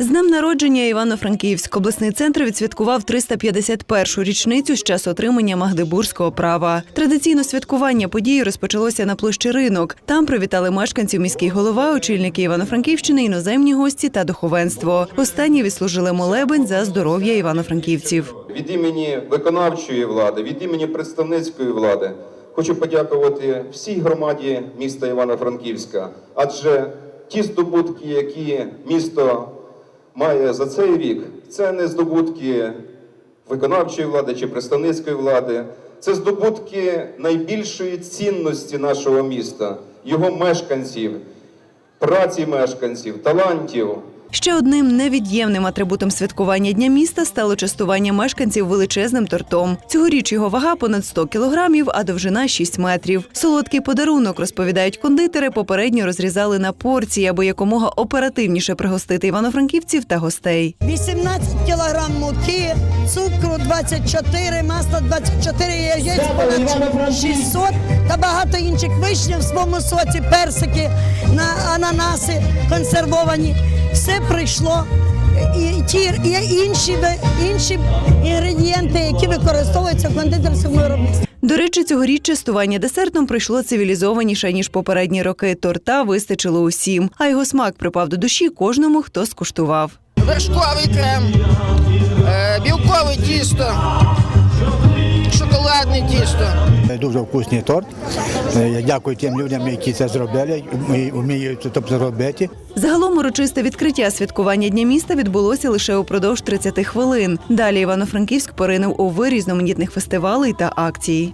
З днем народження Івано-Франківськ обласний центр відсвяткував 351-шу річницю з часу отримання магдебурзького права. Традиційно святкування події розпочалося на площі ринок. Там привітали мешканців міський голова, очільники Івано-Франківщини, іноземні гості та духовенство. Останні відслужили молебень за здоров'я івано-франківців. Від імені виконавчої влади, від імені представницької влади хочу подякувати всій громаді міста Івано-Франківська, адже ті здобутки, які місто має за цей рік, це не здобутки виконавчої влади чи представницької влади, це здобутки найбільшої цінності нашого міста, його мешканців, праці мешканців, талантів. Ще одним невід'ємним атрибутом святкування дня міста стало частування мешканців величезним тортом. Цьогоріч його вага понад 100 кілограмів, а довжина 6 метрів. Солодкий подарунок, розповідають кондитери, попередньо розрізали на порції, аби якомога оперативніше пригостити івано-франківців та гостей. 18 кілограм муки, цукру 24, масла 24, яєць понад 600 та багато інших вишня в своєму соці, персики, на ананаси консервовані. Все прийшло. І ті і інші, інші інгредієнти, які використовуються в кондитерському виробництві. До речі, цьогоріч частування десертом пройшло цивілізованіше ніж попередні роки. Торта вистачило усім, а його смак припав до душі кожному, хто скуштував. вершковий крем, е, білкове тісто, шоколадне тісто. Дуже вкусний торт. Е, Я дякую тим людям, які це зробили і вміють це зробити. Загалом урочисте відкриття святкування Дня міста відбулося лише упродовж 30 хвилин. Далі Івано-Франківськ поринув у вир різноманітних фестивалей та акцій.